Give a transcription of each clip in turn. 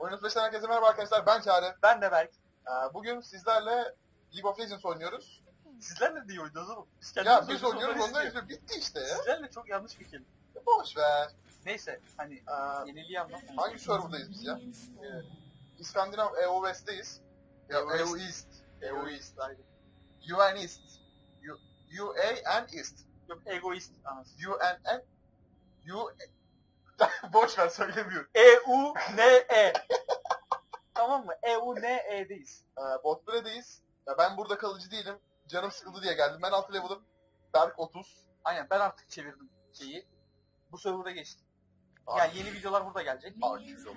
Oyun Flash'ten herkese merhaba arkadaşlar. Ben Çağrı. Ben de Berk. Ee, bugün sizlerle League of Legends oynuyoruz. Sizlerle de iyi oynuyoruz oğlum. Biz Ya biz oynuyoruz, onlar izliyor. Bitti işte ya. Sizlerle çok yanlış bir kelime. Boş ver. Neyse hani Ee, yeniliği anlatmayayım. hangi serverdayız biz ya? Ee, İskandinav EO West'teyiz. Ya EO EO East. EO East. UN East. U- UAN East. Yok egoist anasını. UNN. U... Boş ver söylemiyorum. E-U N E. tamam mı? E-U N E'deyiz. Ee, Botbre'deyiz. Ya ben burada kalıcı değilim. Canım sıkıldı diye geldim. Ben 6 level'ım. Berk 30. Aynen ben artık çevirdim şeyi. Bu server'a geçtim. Yani yeni videolar burada gelecek. Akilo.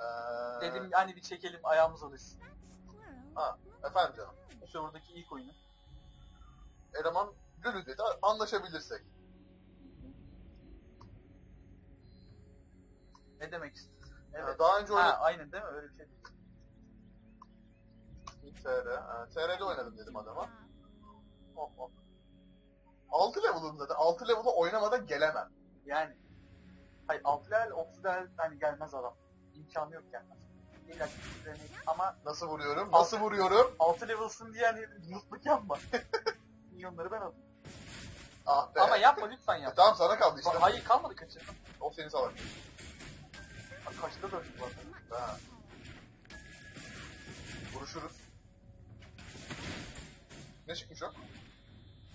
Ee, Dedim hani bir çekelim ayağımız alışsın. Efendim canım. Bu serverdaki ilk oyunu. Eleman Lülü dedi. Anlaşabilirsek. Ne demek istiyorsun? Evet. Evet. daha önce Ha oynadım. aynen değil mi? Öyle bir şey. TR. Ha, TR'de oynadım dedim adama. Oh, oh. 6 level'ım zaten. 6 level'ı oynamadan gelemem. Yani. Hayır 6 level 30 level hani gelmez adam. İmkanı yok gelmez. İlla ki üzerine- ama Nasıl vuruyorum? Nasıl vuruyorum? 6 level'sın diye hani mutluluk yapma. Milyonları ben alayım. Ah be. Ama yapma lütfen E, yap. tamam sana kaldı işte. Hayır kalmadı kaçırdım. O seni salak. Kaçta bu arada. Ha. Vuruşuruz. Ne çıkmış o?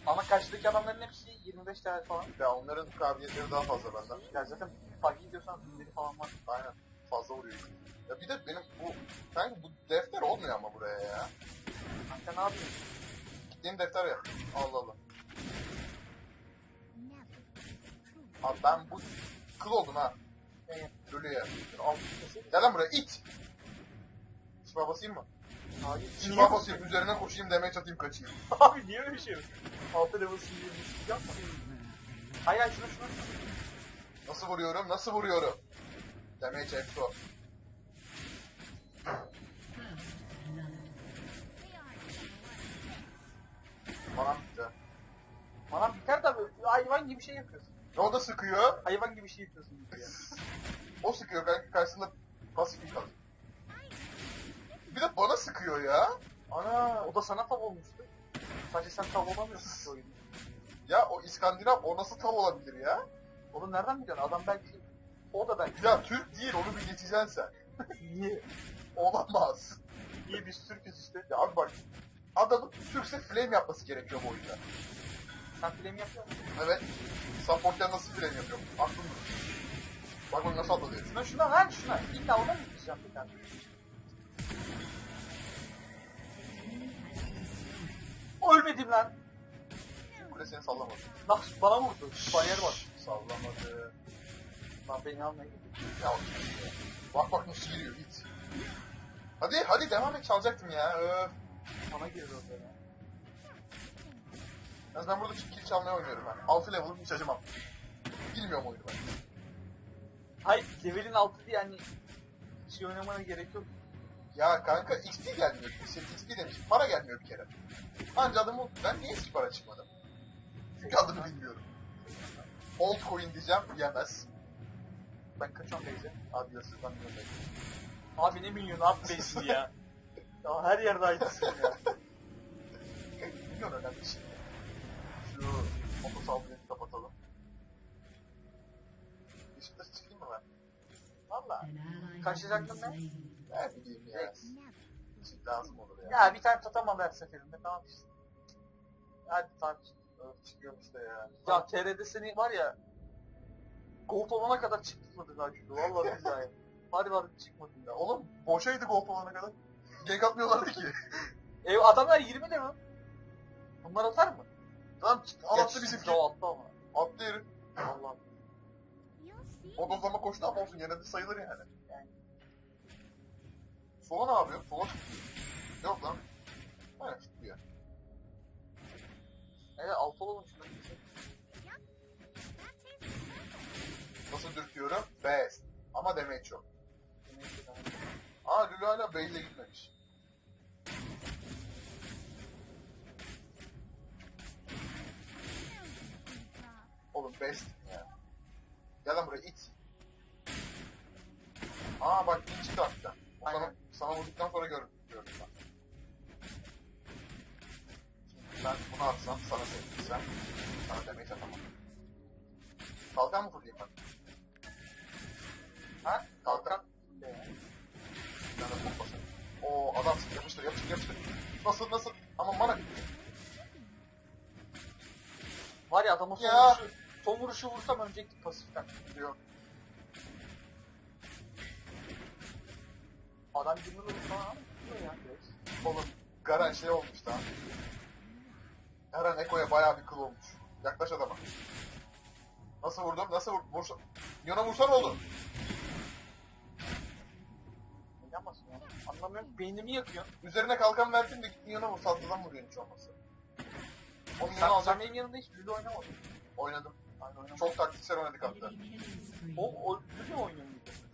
Ama karşıdaki adamların hepsi 25 level falan. Ya onların kabiliyetleri daha fazla benden. Ya zaten fark ediyorsan ürünleri falan var. Aynen. Fazla vuruyor. Ya bir de benim bu... Kanka bu defter olmuyor ama buraya ya. Kanka ne yapıyorsun? Gittiğim defter ya. Allah Allah. Abi ben bu kıl oldum ha. Altı kesin. Gel lan buraya it. Şifa basayım mı? Hayır. Şifa basayım üzerine koşayım demeye çatayım kaçayım. Abi niye öyle şey yapıyorsun? 6 level'sın diye bir şey yapma. Hayır hayır şunu şunu. Nasıl vuruyorum? Nasıl vuruyorum? Damage extra. Bana bitti. Bana biter böyle hayvan gibi şey yapıyorsun. O da sıkıyor. Hayvan gibi şey yapıyorsun. Ya. O sıkıyor kanka karşısında pasif kalıyor. Bir de bana sıkıyor ya. Ana o da sana tav olmuştu. Sadece sen tav olamıyorsun şu oyunda. Ya o İskandinav o nasıl tav olabilir ya? Onu nereden biliyorsun? Adam belki o da belki. Ya Türk değil onu bir geçeceksin sen. Niye? Olamaz. Niye biz Türk'üz işte. Ya abi bak adamın Türkse flame yapması gerekiyor bu oyunda. Sen film yapıyor musun? Evet. Support'tan nasıl flame yapıyor? Aklımda. Bak bak nasıl atladı herif. Şuna ver şuna. İlla ona mı gideceğim bir tane? Ölmedim lan. Kule seni sallamadı. Bak bana vurdu. Bariyer var. Sallamadı. Lan beni almayın. Ya bak bak nasıl giriyor git. Hadi hadi devam et çalacaktım ya. Öf. Bana girdi orada ya. Yalnız ben burada kill çalmaya oynuyorum ben. 6 level'ım hiç acımam. Bilmiyorum oyunu ben. Hayır levelin altı diye hani şey oynamana gerek yok. Ya kanka XP gelmiyor. Şey, XP demiş. Para gelmiyor bir kere. Anca adamı ben niye hiç para çıkmadım? Çünkü adını bilmiyorum. Old coin diyeceğim yemez. Ben kaçıyorum Beyze. Abi yazık ben bilmiyorum. Abi ne milyonu at Beyz'ini ya. ya her yerde aynısın ya. Milyon önemli şey. Motor saldırıyı kapatalım. Beşiktaş çıkayım mı ben? Valla. Kaçacaktın ne? Ne bileyim ya. Çık lazım olur ya. Ya bir tane tutamam her seferinde tamam işte. Hadi tamam. Öf, çıkıyorum işte ya. Ya TR'de seni var ya Gold olana kadar çıkmadı daha çünkü vallahi billahi. Hadi var çıkmadı Ya oğlum boşaydı gol olana kadar. Gank atmıyorlardı ki. Ev adamlar 20 de mi? Bunlar atar mı? Al attı bizimki. O attı ama. Attı herif. Allah. Bodozlama koştu ama olsun gene de sayılır yani. Sola ne yapıyor? Sola çıkıyor. Yok lan. Hayır çıkmıyor. Evet altı olalım şuna. Nasıl dürtüyorum? Best. Ama damage yok. Aa Lulu hala base'e gitmemiş. Oğlum best ya. Gel lan buraya it. Aa bak bir çıktı sana, sana vurduktan sonra gör, gördüm ben. Şimdi ben bunu atsam sana sevdiysem sana demeyi atamam. Kalkan mı fırlayayım ben? Ha? Kalkan. Ben de pompası. Oo adamsın yapıştır yapıştır yapıştır. Nasıl nasıl? Ama bitti. Var ya adama son Ya. vuruşu, son vuruşu vursam ölecektik pasiften. Diyor. Adam birini. Vuruyor ya direkt. Oğlum Garen şey olmuş lan. Garen Eko'ya bayağı bir kıl olmuş. Yaklaş adama. Nasıl vurdum? Nasıl vurdum? Vursa... Yana vursan oldu. Neden basıyor? Anlamıyorum. Beynimi yakıyor. Üzerine kalkan verdin de gittin yana vur. Saltıdan vuruyorsun hiç olmazsa. Onu yana Sen, benim yanımda hiç Lulu oynamadın. Oynadım. Çok taktiksel oynadık hatta. O, o oynuyor muydu?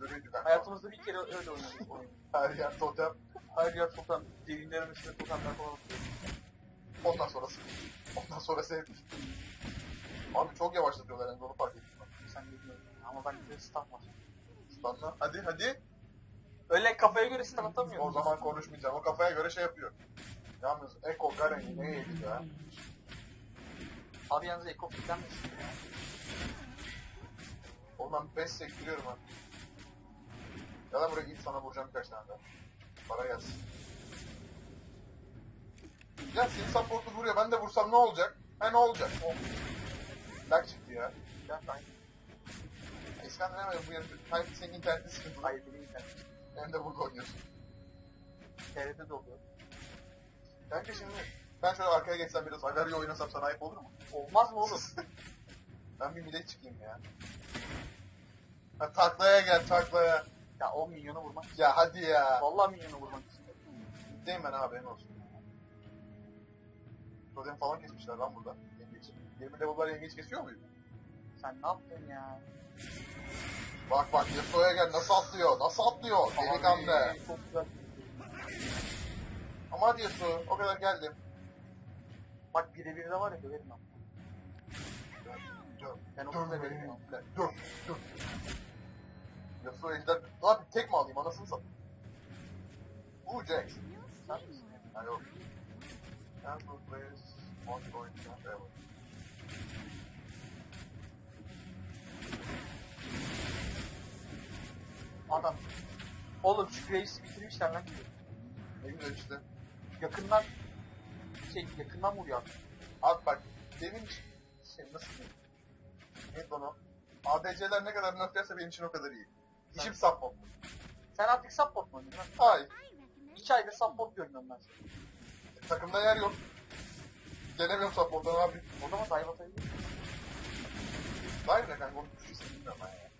Görüydük hatta. Hayatımızda bir kere öyle oynadık oyunu. Her yer totem. Her yer totem, derinlerin üstüne totemler falan. Ondan sonrası. Ondan sonra sevdik. Abi çok yavaşlatıyorlar yani onu fark ettim. ben. Sen bilmiyorsun. Ama ben de staff var. Stunla. Hadi hadi. Öyle kafaya göre staff atamıyorum. O zaman konuşmayacağım. O kafaya göre şey yapıyor. Yalnız Eko Garen'i ne yedi ya? Abi yalnız Eko fitlenmesin ya. Oğlum ben 5 sektiriyorum ha. Ya da buraya git sana vuracağım birkaç tane daha. Para gelsin. Ya senin support'u vuruyor ben de vursam ne olacak? Ha ne olacak? Oh. Lag çıktı ya. Ya ben İskender hemen bu yanı. Hayır senin internetin sıkıntılı. hayır benim internet. Hem de burada oynuyorsun. TRT'de de oluyor. Kanka şimdi ben şöyle arkaya geçsem biraz Agario oynasam sana ayıp olur mu? Olmaz mı oğlum? Ben bir millet çıkayım ya. Ha, taklaya gel taklaya. ya o milyonu vurmak. Ya hadi ya. Vallahi milyonu vurmak istiyorum. Gideyim ben haberin olsun. Totem falan kesmişler lan burada. Yengeç. 20 level'lar yengeç kesiyor muydu? Sen ne yaptın ya? Bak bak Yasuo'ya gel nasıl atlıyor nasıl atlıyor delikanlı. Abi, Çok güzel. Ama hadi Yasuo o kadar geldim. Bak birebir de var ya döverim ben. Dur Ben onu da dur veririm. dur dur. Yasuo ejder. Ne yapayım tek mi alayım anasını satayım. Uuu Jax. Sen misin? Ha yok. Players going to forever. Adam. Oğlum şu Graves'i bitirmişler lan. Ne güzel işte. Yakından şey yakından vuruyor abi. Bak benim şey nasıl diyeyim? Ne bana? ADC'ler ne kadar nerflerse benim için o kadar iyi. İşim support. Sen artık support mu oynuyorsun? lan? Hayır. İki aydır support görmüyorum ben seni. Takımda yer yok. Gelemiyorum support'tan abi. O zaman dive atabilir misin? Hayır ne kanka onun tuşu bilmiyorum ben ya.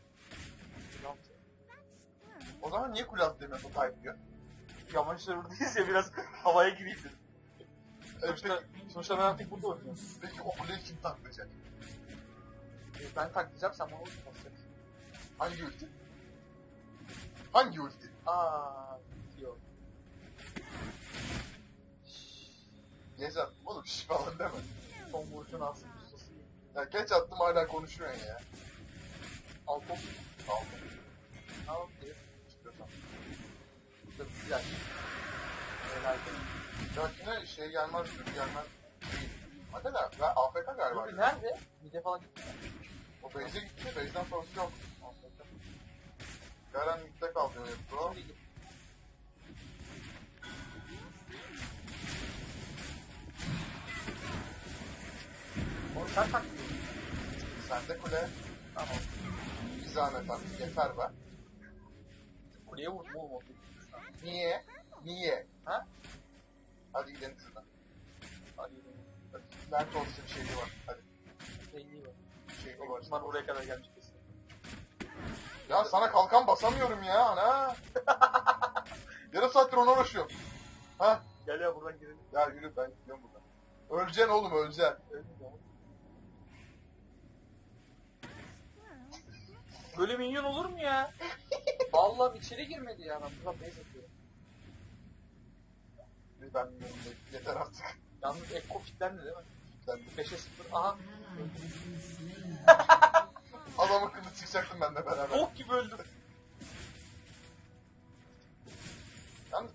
O zaman niye kule altı demiyorsun type diyor? Yamaçlar buradayız ya biraz havaya gireyim dedim. Sonuçta, sonuçta ben artık burada oynuyorum. peki o kuleyi kim taklayacak? E, Ben taklayacağım sen bana ulti basacaksın. Hangi ulti? Hangi ulti? Aaa diyor. Gezer. Oğlum şiş falan deme. Son vuruşun alsın ustası. Ya geç attım hala konuşuyorsun ya. Al top. Tamam. Al. evet. İstiyorsan. Dur, Güzel. Helal be. Yine şey gelmez, kötü gelmez. Hadi da, ben AFK galiba. Dur, nerede? Mide falan gitti. O base'e gitti, base'den sonrası yok. Garen midde kaldı hep o. Şimdi git. Oğlum sen taklıyorsun. Sende kule. Tamam. Bir zahmet artık, yeter be. Kuleye vurdum oğlum o Niye? Niye? Ha? Hadi gidelim şuradan. Hadi yürü. Hadi. Lanet olsun şeyi var. Hadi. Belli var. Büyük var. ihtimal oraya kadar gelmiş kesin. Ya sana kalkan basamıyorum ya ana. Yarım saattir ona uğraşıyorum. Ha? Gel ya buradan girelim. Ya yürü ben gidiyorum buradan. Öleceksin oğlum öleceksin. Böyle minyon olur mu ya? Allah'ım içeri girmedi ya. Ben buradan base gibi ben yeter artık. Yalnız Ekko fitlendi değil mi? Fitlendi. 5'e 0. Aha. Adam akıllı çıkacaktım ben de beraber. Bok gibi öldüm. Yalnız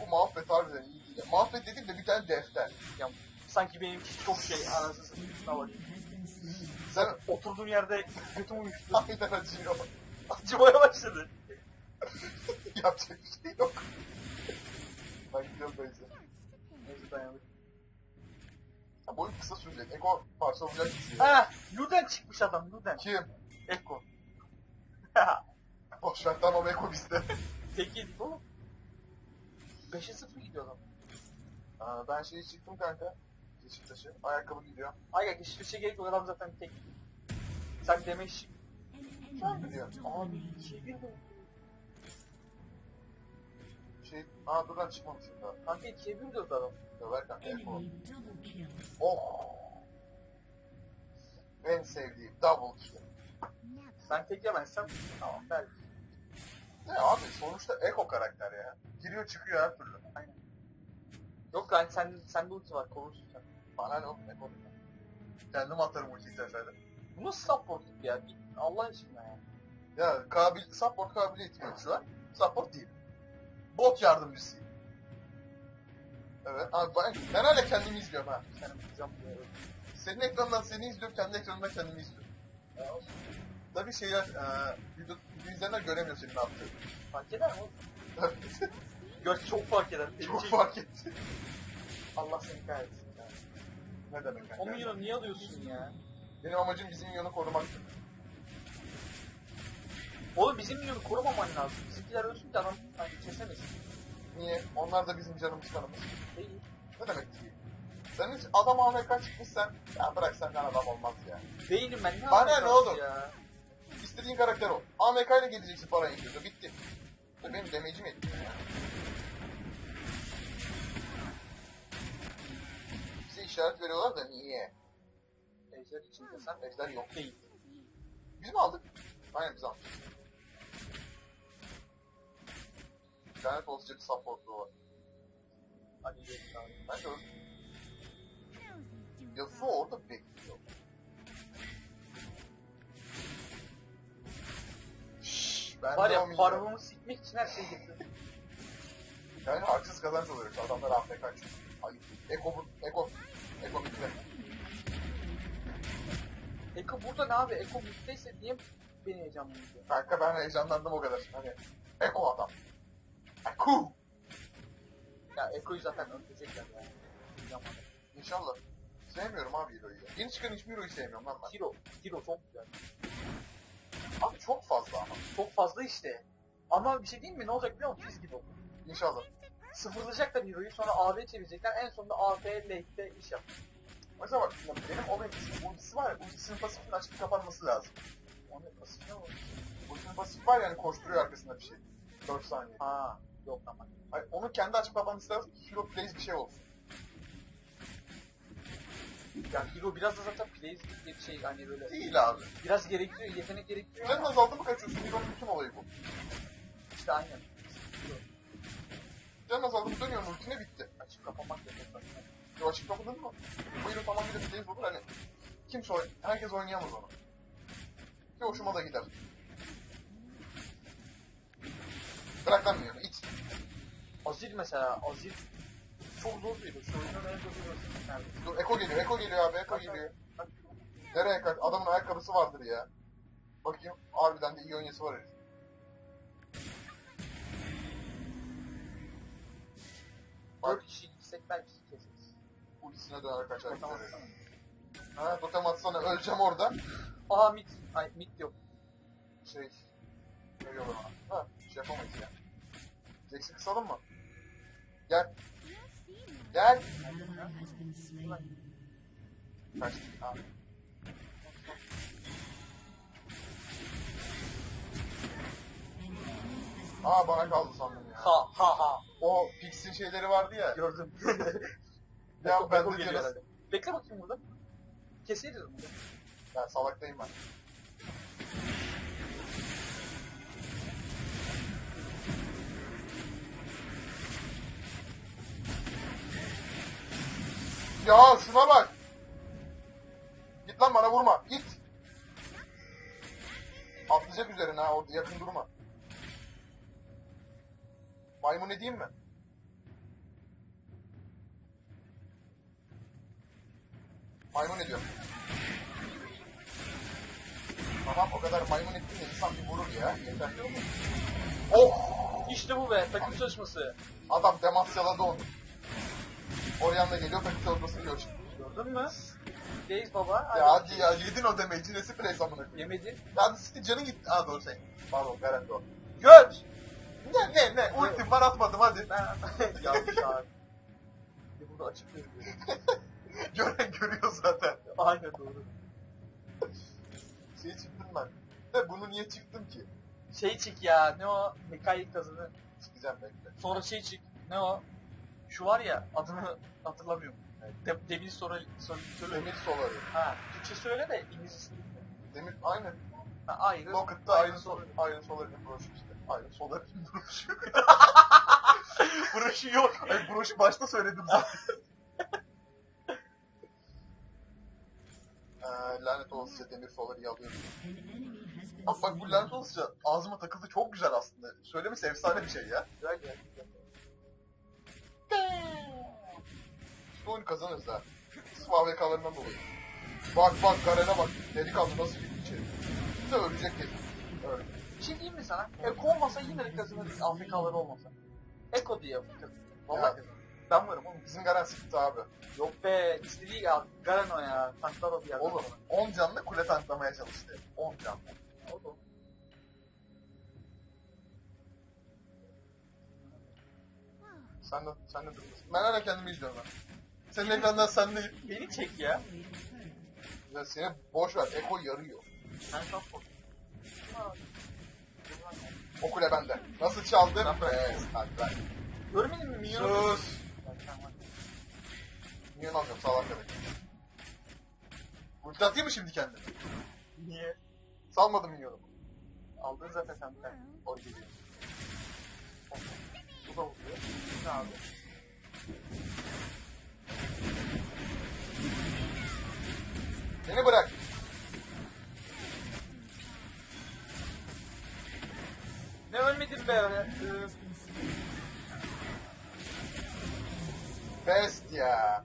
bu mahvet harbiden iyi değil. Mahvet dedim de bir tane defter. Yani sanki benimki çok şey anasını satayım. Sen oturduğun yerde kötü uyuştun. Aynen acıyor. Acımaya başladı. Yapacak bir şey yok ben gidiyorum Beyze. Neyse dayandık. Ya bu oyun kısa sürecek. Eko parça olacak bizi. Ha, Luden çıkmış adam Luden. Kim? Eko. Boş ver tamam Eko bizde. Tek yedik oğlum. 5'e 0 gidiyor adam. Aa, ben şeyi çıktım kanka. Beşiktaş'ı. Ayakkabı gidiyor. Ay ya şey gerek yok adam zaten tek. Sen demiş. Sen biliyorsun. Abi şey bir de. Şey, aa dur lan çıkmamışım daha. Kanka ikiye bir diyordu adam. Enemy double kill. Oh. En sevdiğim double kill. Ben tek yemezsem tamam belki. Ne abi sonuçta Eko karakter ya. Giriyor çıkıyor her türlü. Aynen. Yok lan sen sende ulti var korursun sen. Bana ne oğlum Eko. Kendim atarım ultiyi seferden. Bu nasıl supportluk ya? Allah aşkına ya. Ya kabil, support kabiliyeti an. Support değil. Bot yardımcısıyım. Evet. Abi ben, ben hala kendimi izliyorum ha. Senin ekrandan seni izliyorum, kendi ekranımdan kendimi izliyorum. Ya, Tabii şeyler, e, video, video izleyenler göremiyor senin ne yaptığını. Fark eder mi? Gör çok fark eder. Çok Şey- fark etti. Allah seni kahretsin. ya. Ne demek O yani? milyonu niye alıyorsun ya? Benim amacım bizim milyonu korumak. Oğlum bizim milyonu korumaman lazım. Bizimkiler ölsün de adam hani kesemesin. Niye? Onlar da bizim canımız kanımız. Değil. Ne demek ki? Sen hiç adam AMK çıkmışsan, ya bırak senden adam olmaz ya. Değilim ben ne Bana ne oğlum? Ya. İstediğin karakter o. AMK ile geleceksin para incirde, bitti. Ya benim etmiyor ya. Bize işaret veriyorlar da niye? Ejder için desen Ejder yok. değil. Biz mi aldık? Aynen biz aldık. Lanet olacak supportluğu var. Abi. Ben de Yasuo orada bekliyor. Şşş, ben Var ya parmağımı sikmek için her şeyi getirdim. Yani haksız kazanç oluyor. Adamlar AFK kaçıyor. Ay, Eko, bu- Eko, Eko bitti. Eko burada ne abi? Eko bittiyse niye beni heyecanlandırıyor? Kanka ben heyecanlandım o kadar. Hani Eko adam. Eko. Ya Eko'yu zaten öldürecekler ya. Heyecanlandım. İnşallah. Sevmiyorum abi Hero'yu ya. Yeni çıkan hiçbir Hero'yu sevmiyorum lan ben. Hero. Hero çok güzel. Abi çok fazla ama. Çok fazla işte. Ama bir şey diyeyim mi? Ne olacak biliyor musun? Biz gibi oldu. İnşallah. Sıfırlayacaklar Hero'yu sonra AV çevirecekler. En sonunda AV late'de iş yap. Mesela bak ya benim olayım ultisi var ya ultisinin pasifinin açıp kapanması lazım. Onu nasıl ne olur? Ultisinin pasif var yani koşturuyor arkasında bir şey. 4 saniye. Ha, yok. Hayır, onu kendi lazım ki hero plays bir şey olsun. Yani Hero biraz da zaten plays diye bir şey hani böyle Değil abi. biraz gerektiriyor, yetenek gerektiriyor Canın ama azaldı mı kaçıyorsun? Hero'nun bütün olayı bu. işte aynen. Canın azaldı mı dönüyorsun ultine bitti. Açıp kapamak yeter. Yo açık kapadın mı? Bu hero tamamıyla plays olur hani. Kimse oyn herkes oynayamaz onu. Ki hoşuma da gider. Bırak lan minyonu it. Azir mesela, Azir çok zor bir. Şu oyunun en zor hero'su. Yani, Dur Eko geliyor, Eko geliyor abi, Eko geliyor. Nereye kaç? Adamın ayakkabısı vardır ya. Bakayım, harbiden de iyi oynayası var herif. Bak, 4 kişi gitsek belki keseriz. ultisine dönerek kaçar. Tamam, gider. tamam. Ha, totem atsana, öleceğim orada. Aha mid. Ay mid yok. Şey, ne diyorlar ona? Ha, şey yapamayız ya. Jax'i kısalım mı? Gel, gel. Kaçtı. Aa bana kaldı sandım ya. Ha ha ha. O Pix'in şeyleri vardı ya. Gördüm. Ya ben de diyoruz. Bekle bakayım burada. Keseriz onu. Ben salaktayım ben. Ya şuna bak. Git lan bana vurma. Git. Atlayacak üzerine ha. Orada yakın durma. Maymun edeyim mi? Maymun ediyorum. Tamam o kadar maymun ettin de insan bir vurur ya. Yeter. Oh! İşte bu be takım çalışması. Adam demasyaladı onu. Oryan da geliyor takım çalışmasını gör şimdi. Gördün mü? Deyiz baba. Ya hadi ya yedin o demeyi. Nesi play amına koyayım. Yemedi. Ya hadi siktir canın gitti. Aa doğru şey. Pardon Garen doğru. Göt. Ne ne ne? Ultim var atmadım hadi. Yanlış abi. Ya burada açık gözüküyor. Gören görüyor zaten. Aynen doğru. Şey çıktım ben. De bunu niye çıktım ki? Şey çık ya ne o mekanik kazını. Çıkacağım bekle. Sonra şey çık ne o? Şu var ya adını hatırlamıyorum. De, demir sonra söyle. Demir soları. Ha, Türkçe söyle de İngilizcesini bilmiyorum. Demir aynı. Ha, ayrı. Rocket'ta aynı soları. Aynı solarının broşu işte. Aynı solarının broşu. broşu yok. Ay broşu başta söyledim zaten. Ee, lanet olasıca demir soları alıyorum. Bak bak bu lanet olasıca ağzıma takıldı çok güzel aslında. Söylemesi efsane bir şey ya. Güzel güzel. Bu oyunu kazanırız ha. Sırf AWK'larından dolayı. Bak bak Garen'e bak. Delikanlı nasıl girdi içeri. Bize ölecek kesin. Öyle. Bir şey diyeyim mi sana? Eko olmasa yine de kazanırız Afrikalıları olmasa. Eko diye kazanırız. Vallahi Ya. Ben varım oğlum. Bizim Garen sıktı abi. Yok be istediği ya. Garen o ya. Tanklar o bir yerde. Oğlum 10 canlı kule tanklamaya çalıştı. 10 canlı. Oğlum. Sen de, sen de durmasın. Ben hala kendimi izliyorum ben. Senin ekrandan sen de Beni çek ya. ya seni boş ver. Eko yarıyor. Ben çok korktum. O kule bende. Nasıl bırak. Evet, hadi ben. Görmedin mi minyonu? Sus. Minyon alacağım sağ arkadaki. Ulti atayım mı şimdi kendime? Niye? Salmadım minyonu. Aldın zaten sen tane. O geliyor. Bu da oluyor. Ne abi? Beni bırak. Ne ölmedin be öyle? Ee, Best ya.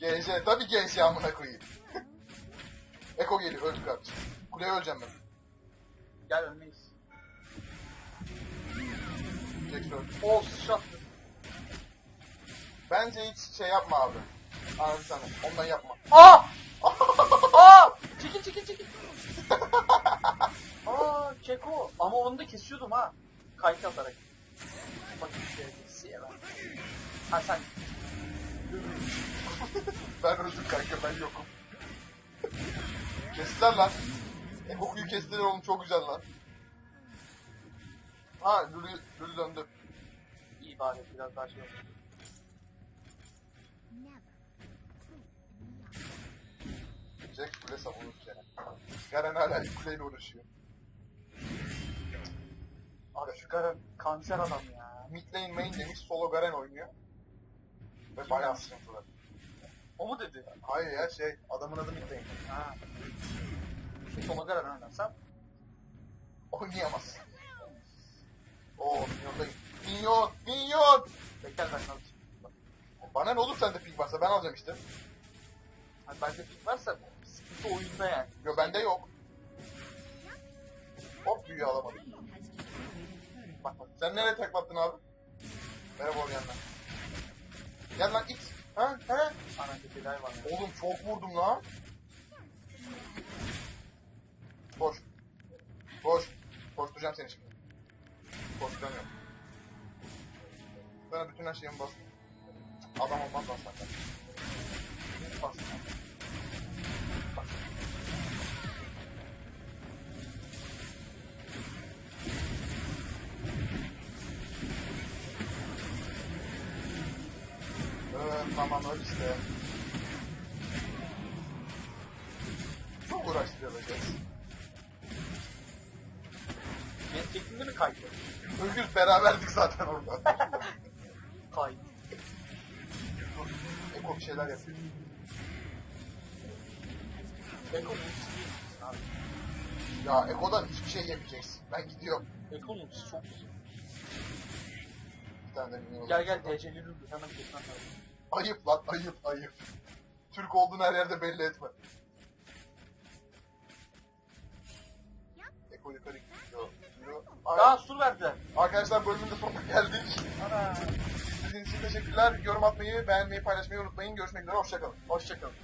GJ tabii GJ amına koyayım. Eko geliyor öldük abi. Kuleye öleceğim ben. Gel ölmeyiz. Jax öldü. O sıçrattı. Bence hiç şey yapma abi. Abi sana ondan yapma. Aa! Aa! Çekil çekil çekil. Aa Keko. Ama onu da kesiyordum ha. Kayıt atarak. Bak işte siyah. Ha sen. Ben öldüm kanka ben yokum. Kestiler lan. Eko'yu kestiler oğlum çok güzel lan. Ha Lülü, Lülü döndü. İyi bari biraz daha şey oldu. Jax kule savunur gene. Garen hala kuleyle uğraşıyor. Abi şu Garen kanser adam ya. Mid lane main demiş solo Garen oynuyor. Ve bayağı sıkıntılı. O mu dedi? Hayır ya şey adamın adı mid lane. Ha. Solo Garen oynarsam. Oynayamaz. Oo minyondayım. Minyon! Minyon! Bekler ben alacağım. Bana ne olur sende ping varsa ben alacağım işte. Hani bende ping varsa sıkıntı oyunda yani. Yo bende yok. Hop büyüğü alamadım. Bak bak sen nereye taklattın abi? Merhaba Oryan'dan. Gel lan it. Ha? Ha? Ana var. ya. Oğlum çok vurdum lan. Koş. Koş. Koşturacağım seni şimdi. Koşturamıyorum. Sana bütün her şeyimi bastım. Adam olmaz lan senden. Hiç Ögüz beraberdik zaten orada. Kaydı. Eko bir şeyler yapıyor. Eko abi? Ya Eko'dan hiçbir şey yemeyeceksin. Ben gidiyorum. Eko'nun ultisi çok güzel. Bir tane de minyon Gel gel DC'li Lulu hemen geçmem lazım. Ayıp lan ayıp ayıp. Türk olduğunu her yerde belli etme. Eko yukarı Aa sur verdiler. Arkadaşlar bölümün de sonuna geldik. Ana. İzlediğiniz için teşekkürler. Yorum atmayı, beğenmeyi, paylaşmayı unutmayın. Görüşmek üzere. Hoşçakalın. Hoşçakalın.